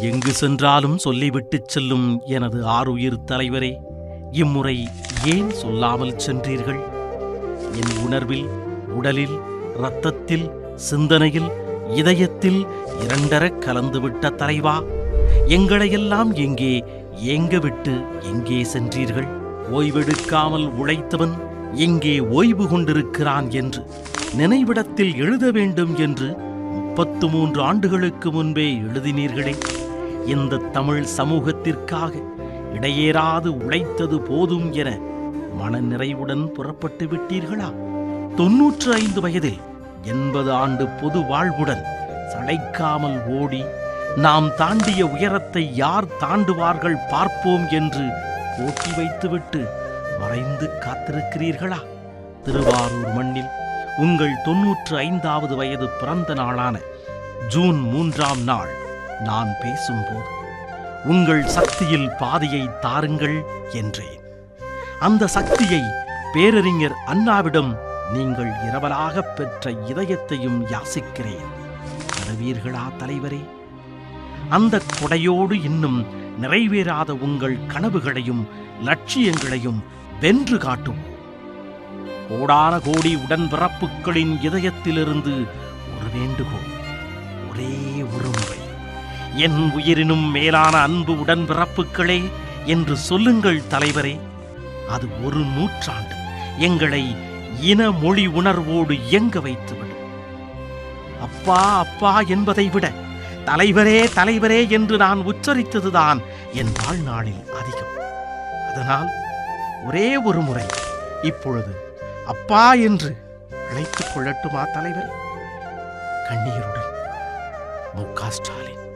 எங்கு சென்றாலும் சொல்லிவிட்டுச் செல்லும் எனது ஆறுயிர் தலைவரே இம்முறை ஏன் சொல்லாமல் சென்றீர்கள்? என் உணர்வில் உடலில் இரத்தத்தில் சிந்தனையில் இதயத்தில் இரண்டரக் கலந்துவிட்ட தலைவா எங்களையெல்லாம் எங்கே ஏங்க விட்டு எங்கே சென்றீர்கள்? ஓய்வெடுக்காமல் உழைத்தவன் இங்கே ஓய்வு கொண்டிருக்கிறான் என்று நினைவிடத்தில் எழுத வேண்டும் என்று முப்பத்து மூன்று ஆண்டுகளுக்கு முன்பே எழுதினீர்களே. இந்த தமிழ் சமூகத்திற்காக இடையேறாது உழைத்தது போதும் என மன நிறைவுடன் புறப்பட்டு விட்டீர்களா? தொன்னூற்று ஐந்து வயதில் எண்பது ஆண்டு பொது வாழ்வுடன் சளைக்காமல் ஓடி நாம் தாண்டிய உயரத்தை யார் தாண்டுவார்கள் பார்ப்போம் என்று போட்டி வைத்துவிட்டு மறைந்து காத்திருக்கிறீர்களா? திருவாரூர் மண்ணில் உங்கள் தொன்னூற்று ஐந்தாவது வயது பிறந்த நாளான ஜூன் மூன்றாம் நாள் நான் பேசும்போது உங்கள் சக்தியில் பாதியை தாருங்கள் என்றேன். அந்த சக்தியை பேரறிஞர் அண்ணாவிடம் நீங்கள் இரவலாகப் பெற்ற இதயத்தையும் யாசிக்கிறேன். தருவீர்களா தலைவரே? அந்த கொடையோடு இன்னும் நிறைவேறாத உங்கள் கனவுகளையும் லட்சியங்களையும் வென்று காட்டும். கோடான கோடி உடன்பிறப்புகளின் இதயத்திலிருந்து ஒரு வேண்டுகோள் ஒரே ஒரு முறை. என் உயிரினும் மேலான அன்பு உடன்பிறப்புகளே என்று சொல்லுங்கள் தலைவரே அது ஒரு நூற்றாண்டு. எங்களை இன மொழி உணர்வோடு இயங்க வைத்துவிடும் அப்பா அப்பா என்பதை விட தலைவரே தலைவரே என்று நான் உச்சரித்ததுதான் என் வாழ்நாளில் அதிகம். அதனால் ஒரே ஒரு முறை. இப்பொழுது அப்பா என்று அழைத்துக் கொள்ளட்டுமா தலைவர்? கண்ணீருடன் மு க ஸ்டாலின்.